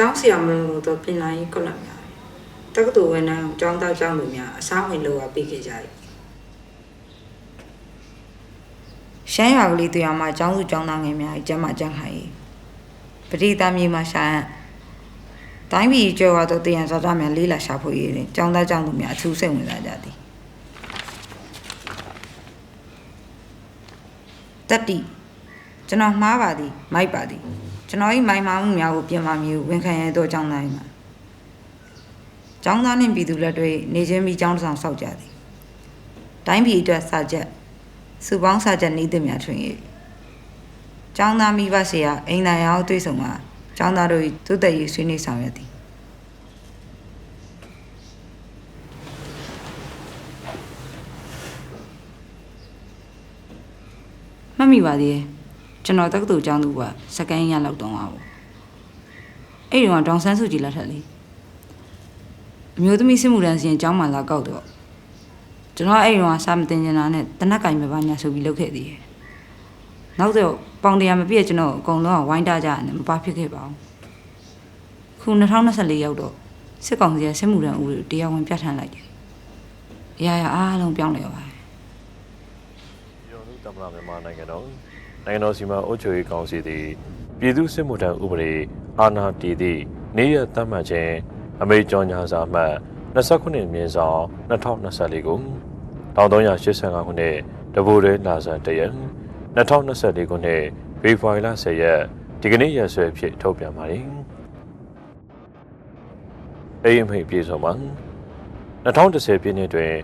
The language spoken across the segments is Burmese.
ကျောင်းဆရာမလို့တော့ပြင်လာရေးကုလများတက္ကသိုလ်ဝန်ထမ်းကျောင်းသားကျောင်းသူများအစားဝင်လို့ပေးခဲ့ကြတယ်ရှမ်းရွာကလေးတရားမှာကျောင်းစုကျောင်းသားငယ်များကျမ်းမာကြံ့ခိုင်ရေးပရိသတ်မြေမှာရှာဟန်တိုင်းပြည်ကျော်ဝါသောတရားစာသားများလေးလာရှာဖွေရေးတွင်ကျောင်းသားကျောင်းသူများအထူးစိတ်ဝင်စားကြသည်တတိကျွန်တော်မှားပါသည်မိုက်ပါသည် ကျွန်တော်၏မိုင်မာမှုများကိုပြင်မာမည်ဟုဝန်ခံရသောကျောင်းသား၏မှာကျောင်းသားနှင့်ပြည်သူလက်တွေနေချင်းပြီးကျောင်းတစ်ဆောင်ဆောက်ကြသည်တိုင်းပြည်အတွက်စာချက်စုပေါင်းစာချက်နေသည့်များထွင်၍ကျောင်းသားမိဘဆရာအိမ်သာရောတွေ့ဆုံမှာကျောင်းသားတို့၏သူသက်ရေးဆွေးနွေးဆောင်ရွက်သည်မှတ်မိပါသေးတယ် ကျွန်တော်တက္ကသိုလ်ကျောင်းသူကစကန်ရလောက်တော့ပါဘူးအဲ့ဒီတော့ဒေါန်ဆန်းစုကြည်လက်ထက်လေအမျိုးသမီးစစ်မှုထမ်းစီရင်ကျောင်းမှာလာကောက်တော့ကျွန်တော်အဲ့ဒီတော့စာမတင်ကျင်တာနဲ့တနက်ကင်မပါညာဆိုပြီးလုပ်ခဲ့သေးတယ်နောက်တော့ပေါင်တရားမပြည့်ကျွန်တော်အကုန်လုံးကဝိုင်းတကြရတယ်မပါဖြစ်ခဲ့ပါဘူးခု2024ရောက်တော့စစ်ကောင်စီကစစ်မှုထမ်းဥပဒေကိုတရားဝင်ပြဋ္ဌာန်းလိုက်တယ်အရာရာအားလုံးပြောင်းလဲပါပါတယ်ပြည်တော်စုသ မ္မတမြန်မာနိုင်ငံတော်နိုင်ငံတော်စီမံအုပ်ချုပ်ရေးကောင်စီသည်ပြည်သူ့စစ်မှုထမ်းဥပဒေအာဏာတည်သည့်နေ့ရက်သတ်မှတ်ခြင်းအမေကြောညာစာမှတ်29မြင်းဆောင်2024ကို1385ခုနှစ်တဘူရဲလာဇန်တရက်2024ခုနှစ်ဖေဖော်ဝါရီလ10ရက်ဒီကနေ့ရက်စွဲဖြစ်ထုတ်ပြန်ပါသည်အိမ်အမိတ်ပြေဆုံးမှာ2010ပြည့်နှစ်တွင်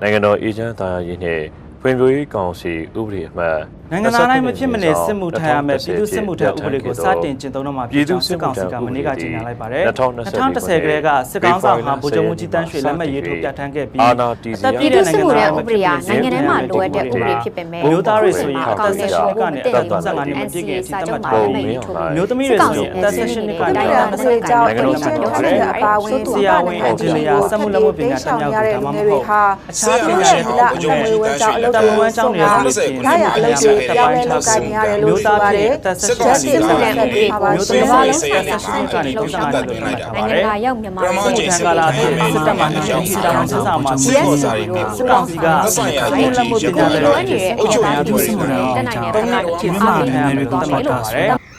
နိုင်ငံတော်အေဂျင့်သားရေးနှင့် ဖွံ့ဖြိုးရေးကောင်စီဥပဒေအမှတ်နိုင်ငံသားတိုင်းမဖြစ်မနေစစ်မှုထမ်းရမယ်ပြည်သူစစ်မှုထမ်းဥပဒေကိုစတင်ကျင့်သုံးတော့မှာဖြစ်ကြောင်းစစ်ကောင်စီကမနေ့ကကြေညာလိုက်ပါတယ်2010ကလေးကစစ်ကောင်ဆောင်ဟာဗိုလ်ချုပ်မှုကြီးတန်းရွှေလက်မှတ်ရေးထိုးပြဋ္ဌာန်းခဲ့ပြီးအာဏာတည်အစီသက်ပြရည့်ပြည်သူစစ်မှုထမ်းဥပဒေဟာနိုင်ငံထဲမှာလိုအပ်တဲ့ဥပဒေဖြစ်ပေမဲ့မျိုးသားတွေဆိုရင်အအကောသက်င့်နဲ့16ရှိနှစ်ဖို့ကနေတအည်သက်တယ်35နှစ်မပြည့်ခင်အထိသတ်မှတ်ပါထားတတယ်ယ်။မျိုးသမီးတွေဆိုရင်အသက်16နှစ်ကနေအသက်တိုင်း25ဒေသနှစ်တွေကြောင့်နိုင်ငံပြည်တော်သူမှာစစ်ထားမှုတယ်ထမ်းအပါအဝင်ဆရာဝန်အင်ဂျင်နီယာစက်မှုလက်မှုပညာတတ်မြောက်သူဒါမှမဟုတ်အခြားပညာရှင်တွေအကျုံးဝင်ကြောင်းအလုပ်တွေဝင်ကြောင်းတွေဆိုလို့ရှိရင်ရရအလုပ်တွေပြောင်းလဲလုပ်ကိုင်ရတယ်လို့ဆိုပါတယ်အသက်စစ်16စစ်နှစ်မှုကနေထမ်းမျိုးတွေသမီးပါတွေပါဆိုရင်အသက်16ကနေ35နှစ်လို့မှတ်ထားပါတနိုင်ငံယ်တကာရောက်မြန်မာပရမစစ်မှုထမ်းကာလအတွင်းစစ်တပ်မှနှိမ်စီတာဝန်စစ်ဆောင်မှာစစ်ဖို့စားရင်းစစ်ကောင်စီကစစ်လက်မှုပညာတွေအုပ်ချုပ်ရေးသူစစ်မှုထမ်းအောင်ကြောင်းတုံးနဲ့အခြေအအားခံရမယ်လို့သတ်မှတ်ထားပါတယ်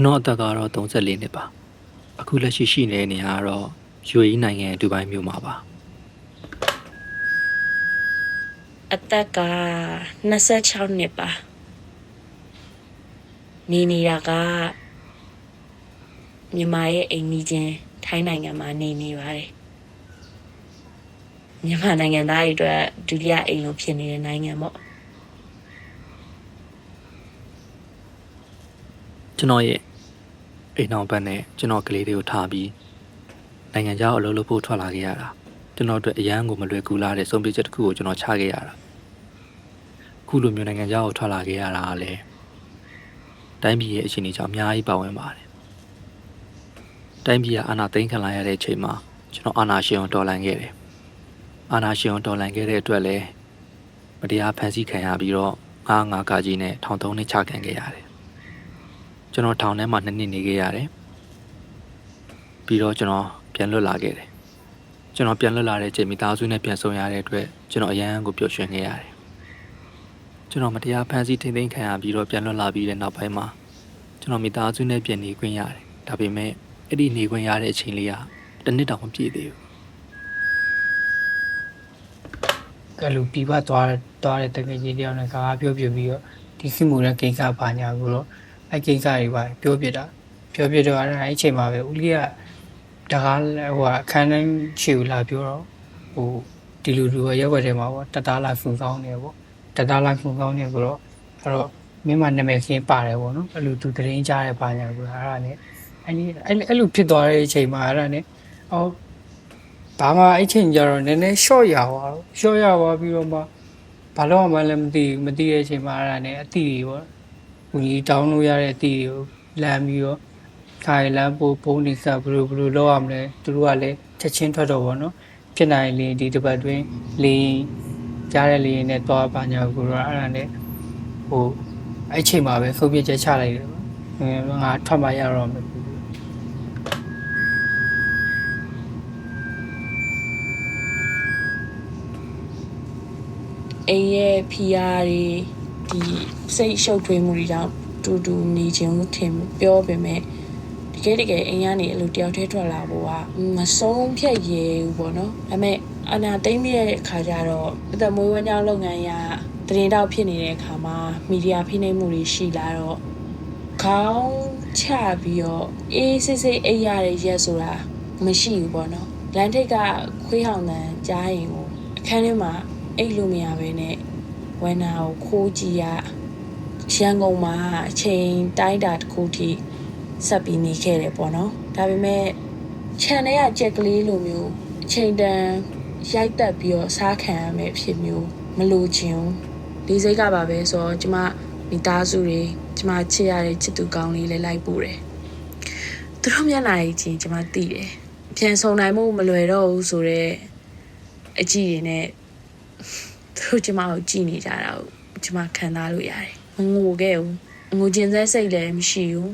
ကျွန်တော်အသက်ကတော့34နှစ်ပါအခုလက်ရှိရှိနေတဲ့နေရာကတော့ UAE နိုင်ငံဒူဘိုင်းမြို့မှာပါအသက်က26နှစ်ပါနေနေတာကမြန်မာရဲ့အိမ်ကြီးချင်းထိုင်းနိုင်ငံမှာနေနေပါတယ်မြန်မာနိုင်ငံသားတွေအတွက်ဒုတိယအိမ်လိုဖြစ်နေတဲ့နိုင်ငံပေါ့ကျွန်တော်ရဲ့ အိမ်အောင်ဘက်နဲ့ကျွန်တော်ကလေးတွေကိုထားပြီးနိုင်ငံခြားကိုအလုပ်လုပ်ဖို့ထွက်လာခဲ့ရတာကျွန်တော်အတွက်အရန်ကိုမလွယ်ကူလာတဲ့ဆုံးဖြတ်ချက်တစ်ခုကိုကျွန်တော်ချခဲ့ရတာအခုလိုမျိုးနိုင်ငံခြားကိုထွက်လာခဲ့ရတာကလည်းတိုင်းပြည်ရဲ့အခြေအနေကြောင့်အများကြီးပါဝင်ပါတယ်တိုင်းပြည်ကအာဏာသိမ်းခံလာရတဲ့အချိန်မှာကျွန်တော်အာဏာရှင်ကိုတော်လှန်ခဲ့တယ်အာဏာရှင်ကိုတော်လှန်ခဲ့တဲ့အတွက်လည်းမတရားဖန်ဆီးခံရပြီးတော့ငါးငါးကကြီးနဲ့ထောင်သုံးနှစ်ချခံခဲ့ရတယ် ကျွန်တော်ထောင်ထဲမှာနှစ်နှစ်နေခဲ့ရတယ်ပြီးတော့ကျွန်တော်ပြန်လွတ်လာခဲ့တယ်ကျွန်တော်ပြန်လွတ်လာတဲ့အချိန်မိသားစုနဲ့ပြန်ဆုံရတဲ့အတွက်ကျွန်တော်အရန်ကိုပျော်ရွှင်ခဲ့ရတယ်ကျွန်တော်မတရားဖန်ဆီးထိန်းသိမ်းခံရပြီးတော့ပြန်လွတ်လာပြီးတဲ့နောက်ပိုင်းမှာကျွန်တော်မိသားစုနဲ့ပြန်နေခွင့်ရတယ်ဒါပေမဲ့အဲ့ဒီနေခွင့်ရတဲ့အချိန်လေးကတစ်နှစ်တောင်မပြည့်သေးဘူးကလူပြပသွားသွားတဲ့တကယ်ကြီးတယောက်နဲ့ကားပြောပြပြီးတော့ဒီခိမှုတဲ့ကိစ္စဘာညာကိုတော့ အဲ့ကိစ္စတွေပါပြောပြတာပြောပြတော့အဲ့အဲ့ချိန်မှာပဲဦးလေးကတကားဟိုအခန်းတိုင်းခြေကိုလာပြောတော့ဟိုဒီလူလူရက်ွက်ထဲမှာပေါ့တသားလာဖူကောင်းနေပေါ့တသားလာဖူကောင်းနေဆိုတော့အဲ့တော့မင်းမနာမည်ခင်းပါတယ်ပေါ့နော်အဲ့လိုသူတရင်ကြားတဲ့ဘာညာကိုအဲ့ဒါနဲ့အဲ့ဒီအဲ့အဲ့လိုဖြစ်သွားတဲ့အချိန်မှာအဲ့ဒါနဲ့ဟောဘာမှအဲ့ချိန်ကျတော့နည်းနည်း short ရသွားတော့ short ရသွားပြီးတော့မှဘာလို့မှလည်းမသိဘူးမသိတဲ့အချိန်မှာအဲ့ဒါနဲ့အတီတွေပေါ့ ဝင်ကြီးတောင်းလို့ရတဲ့အတီတွေကိုလမ်းပြီးတော့ခိုင်လမ်းပို့ပုံးနေစဘယ်လိုဘယ်လိုလုပ်ရမလဲသူတို့ကလည်းချက်ချင်းထွက်တော့ဗောနော်ဖြစ်နိုင်လေဒီတစ်ပတ်တွင်းလေကြားတဲ့လေနဲ့သွားပါညာကိုတော့အဲ့ဒါနဲ့ဟိုအဲ့ချိန်မှာပဲဆုံးဖြတ်ချက်ချလိုက်တယ်ပေါ့ငါထွက်มาရတော့မယ်အိမ်ရဲ့ဖီယာတွေ ဒီစိတ်ရှုပ်ထွေးမှုတွေကြောင့်တူတူနေခြင်းကိုထင်ပြောပေမဲ့တကယ်တကယ်အိမ်ကနေအလိုတယောက်တည်းထွက်လာဖို့ကမဆုံးဖြတ်ရဘူးပေါ့နော်ဒါပေမဲ့အနာသိမ့်ပြီးတဲ့အခါကျတော့အသက်မွေးဝမ်းကြောင်းလုပ်ငန်းရတရင်တောက်ဖြစ်နေတဲ့အခါမှာမီဒီယာဖိနှိပ်မှုတွေရှိလာတော့ခေါင်းချပြီးတော့အေးစစ်စစ်အိပ်ရတဲ့ရက်ဆိုတာမရှိဘူးပေါ့နော်လမ်းထိပ်ကခွေးဟောင်တန်ကြားရင်ကိုအခန်းထဲမှာအိတ်လို့မရဘဲနဲ့ ဝမ်းနာကိုခိုးကြည့်ရရန်ကုန်မှာအချိန်တိုင်းတာတစ်ခုထိဆက်ပြီးနေခဲ့တယ်ပေါ့နော်ဒါပေမဲ့ခြံထဲကကြက်ကလေးလိုမျိုးအချိန်တန်ရိုက်တက်ပြီးတော့စားခံရမယ်ဖြစ်မျိုးမလိုချင်ဘူးဒီစိတ်ကပါပဲဆိုတော့ကျမမိသားစုတွေကျမချစ်ရတဲ့ချစ်သူကောင်းလေးလေးလိုက်ပို့တယ်သူတို့မျက်နှာကြီးချင်းကျမသိတယ်ပြန်ဆုံနိုင်မှုမလွယ်တော့ဘူးဆိုတော့အကြည့်တွေနဲ့ သူတို့ကျမကိုကြည်နေကြတာကိုကျမခံစားလို့ရတယ်မငိုခဲ့ဘူးငိုကျင်စဲစိတ်လည်းမရှိဘူး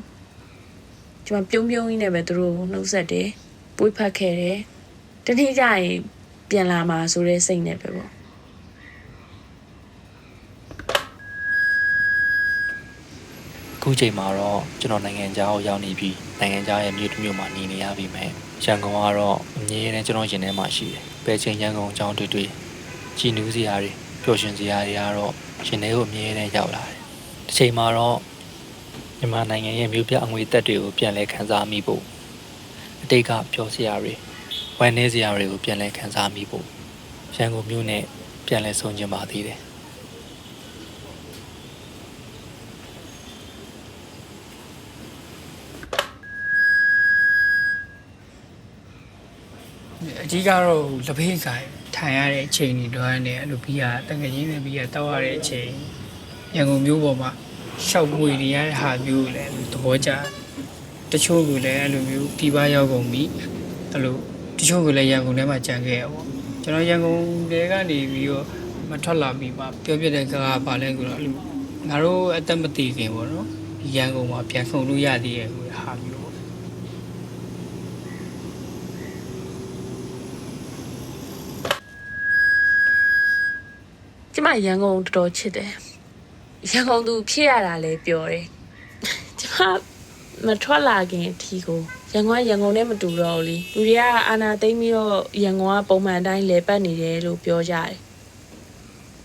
ကျမပြုံးပြုံးကြီးနဲ့ပဲသူတို့ကိုနှုတ်ဆက်တယ်ပွေးဖက်ခဲ့တယ်တနေ့ကျရင်ပြန်လာမှာဆိုတဲ့စိတ်နဲ့ပဲပေါ့အခုချိန်မှာတော့ကျွန်တော်နိုင်ငံခြားကိုရောက်နေပြီးနိုင်ငံခြားရဲ့မြို့တစ်မြို့မှာနေနေရပြီမဲ့ရန်ကုန်ကတော့အမြဲတမ်းကျွန်တော်ရင်ထဲမှာရှိတယ်။ဘယ်ချိန်ရန်ကုန်အကြောင်းတွေ့တွေ့ ကြည်နူးစရာတွေပျော်ရွှင်စရာတွေကတော့ရှင်ထဲကိုအမြဲတမ်းရောက်လာတယ်။တစ်ချိန်မှာတော့မြန်မာနိုင်ငံရဲ့မြို့ပြအငွေသက်တွေကိုပြန်လဲခန်းစားမိဖို့အတိတ်ကပျော်စရာတွေဝမ်းနည်းစရာတွေကိုပြန်လဲခန်းစားမိဖို့ရန်ကုန်မြို့နဲ့ပြန်လဲဆုံကျင်ပါသေးတယ်အကြီးကတော့လက်ဖေးဆိုင် ထိုင်ရတဲ့အချိန်တွေတော့နဲ့အဲ့လိုပြီးရတငယ်ချင်းနဲ့ပြီးရတောက်ရတဲ့အချိန်ရန်ကုန်မြို့ပေါ်မှာရှောက်ပွေနေရတဲ့ဟာမျိုးကိုလည်းသဘောကျတချို့ကလည်းအဲ့လိုမျိုးပြပရောက်ကုန်ပြီအဲ့လိုတချို့ကလည်းရန်ကုန်ထဲမှာကြံခဲ့ရပေါ့ကျွန်တော်ရန်ကုန်ထဲကနေပြီးတော့မထွက်လာပြီးမှပြောပြတဲ့ကားကပါလဲဆိုတော့အဲ့လိုငါတို့အသက်မတည်ခင်ပေါ့နော်ဒီရန်ကုန်မှာပြန်ဆုံလို့ရသေးရဲ့ဟိုဟာမျိုး ရန်ကုန်တော်တော်ချစ်တယ်ရန်ကုန်သူဖြစ်ရတာလည်းပြောတယ်ကျမမထွက်လာခင်အထီကိုရန်ကုန်ကရန်ကုန်နဲ့မတူတော့ဘူးလေလူတွေကအာနာသိမ့်ပြီးတော့ရန်ကုန်ကပုံမှန်အတိုင်းလဲပတ်နေတယ်လို့ပြောကြတယ်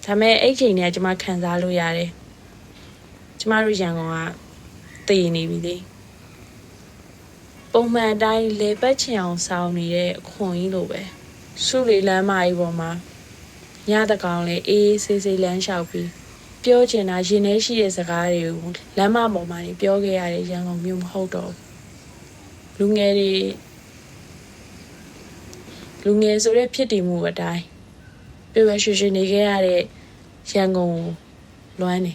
ဒါပေမဲ့အဲ့ချိန်တည်းကကျွန်မခံစားလို့ရတယ်ကျမတို့ရန်ကုန်ကတည်နေပြီလေပုံမှန်အတိုင်းလေပတ်ချင်အောင်စောင်းနေတဲ့အခွန်ကြီးလိုပဲစုလီလမ်းမကြီးပေါ်မှာ ညတကောင်လေအေးအေးဆေးဆေးလမ်းလျှောက်ပြီးပြောချင်တာရင်ထဲရှိတဲ့စကားတွေကိုလမ်းမပေါ်မှာနေပြောခဲ့ရတဲ့ရန်ကုန်မြို့မဟုတ်တော့ဘူးလူငယ်တွေလူငယ်ဆိုတဲ့ဖြစ်တည်မှုအတိုင်းပြည့်ဝရွှေရွှေနေခဲ့ရတဲ့ရန်ကုန်ကိုလွမ်းနေ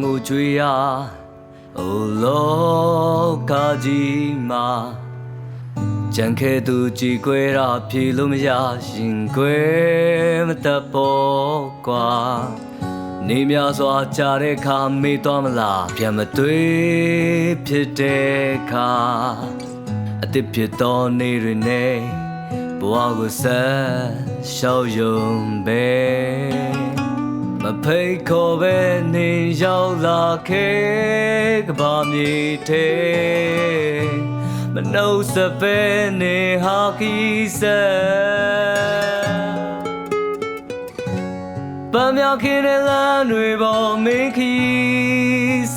ငိုကြွေးရအိုလောကကြီးမှာကြံခဲသူကြည်ကွဲတာဖြေလို့မရရှင်ကွယ်မတတ်ပေါ်ကွာနေများစွာကြားတဲ့ခါမေးသွားမလားပြန်မတွေ့ဖြစ်တဲ့ခါအစ်စ်ဖြစ်သောနေတွေနဲ့ဘဝကိုဆက်ရှောက်ယုံပဲ မဖိတ်ခေါ်ပဲနေရောက်လာခဲ့ကဘာမြေထဲမနှုတ်ဆက်ပဲနေဟာကီဆက်ပန်းမြောက်ခင်တဲ့လမ်းတွေပေါ်မင်းခီ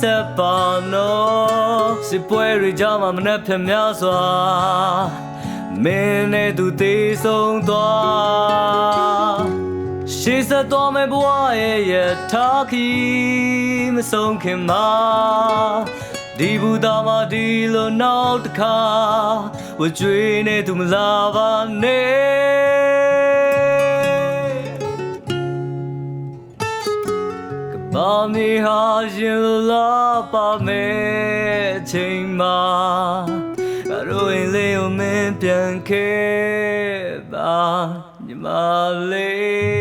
ဆက်ပါနော်စစ်ပွဲတွေကြောင့်မနှက်ဖြတ်များစွာမင်းနဲ့သူသေးဆုံးသွား ရှေ့ဆက်သွားမယ့်ဘဝရဲ့ရထားခီမဆုံးခင်မှာဒီဘူတာမှာဒီလိုနောက်တစ်ခါဝကြွေးနေသူမလာပါနဲ့ကဘာမီဟာရှင်လိုလာပါမယ်အချိန်မှာငါတို့အိမ်လေးကိုမင်းပြန်ခဲ့ပါညီမလေး